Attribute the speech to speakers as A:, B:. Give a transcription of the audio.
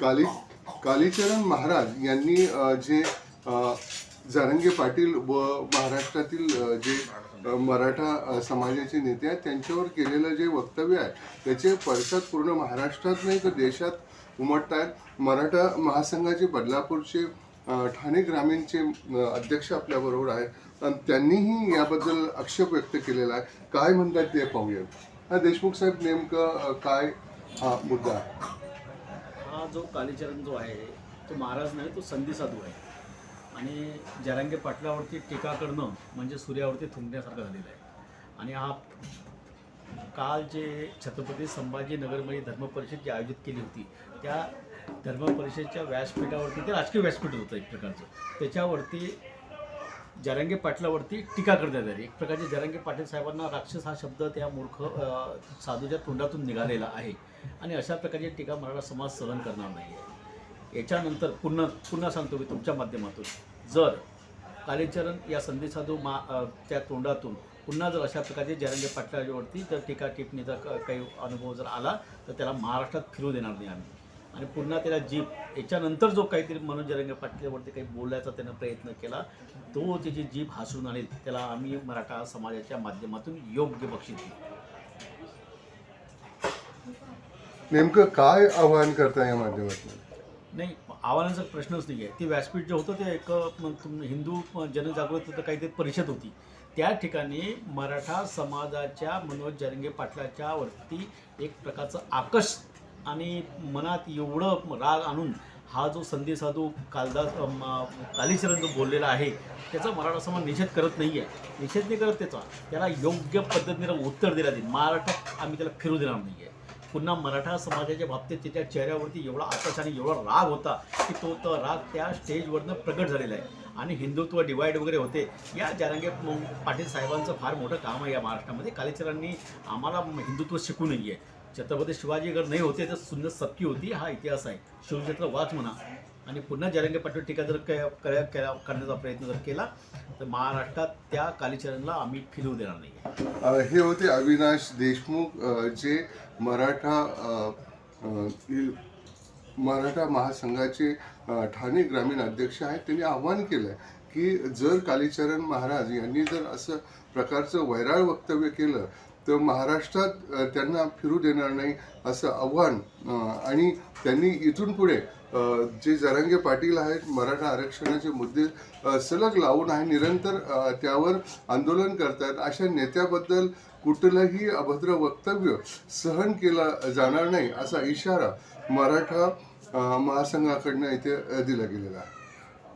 A: काली कालीचरण महाराज यांनी जे जारंगे पाटील व महाराष्ट्रातील जे मराठा समाजाचे नेते आहेत त्यांच्यावर केलेलं जे वक्तव्य आहे त्याचे पडसाद पूर्ण महाराष्ट्रात नाही तर देशात उमटत आहेत. मराठा महासंघाचे बदलापूरचे ठाणे ग्रामीणचे अध्यक्ष आपल्याबरोबर आहेत. आणि त्यांनीही याबद्दल आक्षेप व्यक्त केलेला आहे. काय म्हणतात ते पाहूया. हा देशमुख साहेब नेमकं काय हा मुद्दा आहे?
B: जो कालीचरण जो आहे तो महाराज नाही तो संधी साधू आहे. आणि जरांगे पाटलावरती टीका करणं म्हणजे सूर्यावरती थुंकण्यासारखं झालेलं आहे. आणि हा काल जे छत्रपती संभाजीनगरमध्ये धर्मपरिषद जी आयोजित केली होती त्या धर्मपरिषदच्या व्यासपीठावरती ते राजकीय व्यासपीठ होतं एक प्रकारचं. त्याच्यावरती जरांगे पाटलावरती टीका करण्यात आली. एक प्रकारचे जरांगे पाटील साहेबांना राक्षस हा शब्द त्या मूर्ख साधूच्या तोंडातून निघालेला आहे. आणि अशा प्रकारची टीका मराठा समाज सहन करणार नाही आहे याच्यानंतर पुन्हा पुन्हा सांगतो मी तुमच्या माध्यमातून. जर कालेचरण या संधी साधू मा त्या तोंडातून पुन्हा जर अशा प्रकारचे जरांगे पाटलावरती जर टीका टिप्पणीचा क- काही अनुभव जर आला तर त्याला महाराष्ट्रात फिरू देणार नाही आम्ही. आणि पुन्हा त्याला जीप याच्यानंतर जो काहीतरी मनोज जरंगे पाटलावरती काही बोलण्याचा त्यानं प्रयत्न केला तो त्याची जीभ हसून आणेल त्याला आम्ही मराठा समाजाच्या माध्यमातून योग्य बक्षीस देऊ.
A: नेमकं काय आवाहन करता या माध्यमातून?
B: नाही आव्हानाचा प्रश्नच नाही आहे ती व्यासपीठ जे होतं ते एक हिंदू जनजागृतीचं काहीतरी परिषद होती. त्या ठिकाणी मराठा समाजाच्या मनोज जरंगे पाटलाच्या वरती एक प्रकारचं आकश आणि मनात एवढं राग आणून हा जो संधी साधू कालदास कालीचरण जो बोललेला आहे त्याचा मराठा समाज निषेध करत नाही आहे निषेध नाही करत त्याचा. त्याला योग्य पद्धतीने उत्तर दिलं जाईल. महाराष्ट्रात आम्ही त्याला फिरू देणार नाही आहे पुन्हा मराठा समाजाच्या बाबतीत त्याच्या चेहऱ्यावरती एवढा आकाश आणि एवढा राग होता की तो तो राग त्या स्टेजवरनं प्रगट झालेला आहे. आणि हिंदुत्व डिवाईड वगैरे होते. या जारंगे पाटील साहेबांचं फार मोठं काम आहे या महाराष्ट्रामध्ये. कालेचरांनी आम्हाला हिंदुत्व शिकू नाही आहे छत्रपती शिवाजी जर नाही होते तर सुंदर सत्य होती हा इतिहास आहे. शिवक्षेत्र वाच म्हणा. आणि पुन्हा जरंगे पाटील टीका जर क- करण्याचा प्रयत्न जर केला तर महाराष्ट्रात त्या कालीचरणला आम्ही फिरवू देणार नाही.
A: हे होते अविनाश देशमुख जे मराठा मराठा महासंघाचे ठाणे ग्रामीण अध्यक्ष आहेत. त्यांनी आव्हान केलं आहे की जर कालीचरण महाराज यांनी जर असं प्रकारचं वैराळ वक्तव्य केलं तर महाराष्ट्रात त्यांना फिरू देणार नाही असं आव्हान आणि त्यांनी इथून पुढे जे जरांगे पाटील आहेत मराठा आरक्षणाचे मुद्दे सलग लावून आहे निरंतर त्यावर आंदोलन करतात अशा नेत्याबद्दल कुठलंही अभद्र वक्तव्य सहन केलं जाणार नाही असा इशारा मराठा महासंघाकडनं इथे दिला गेलेला आहे.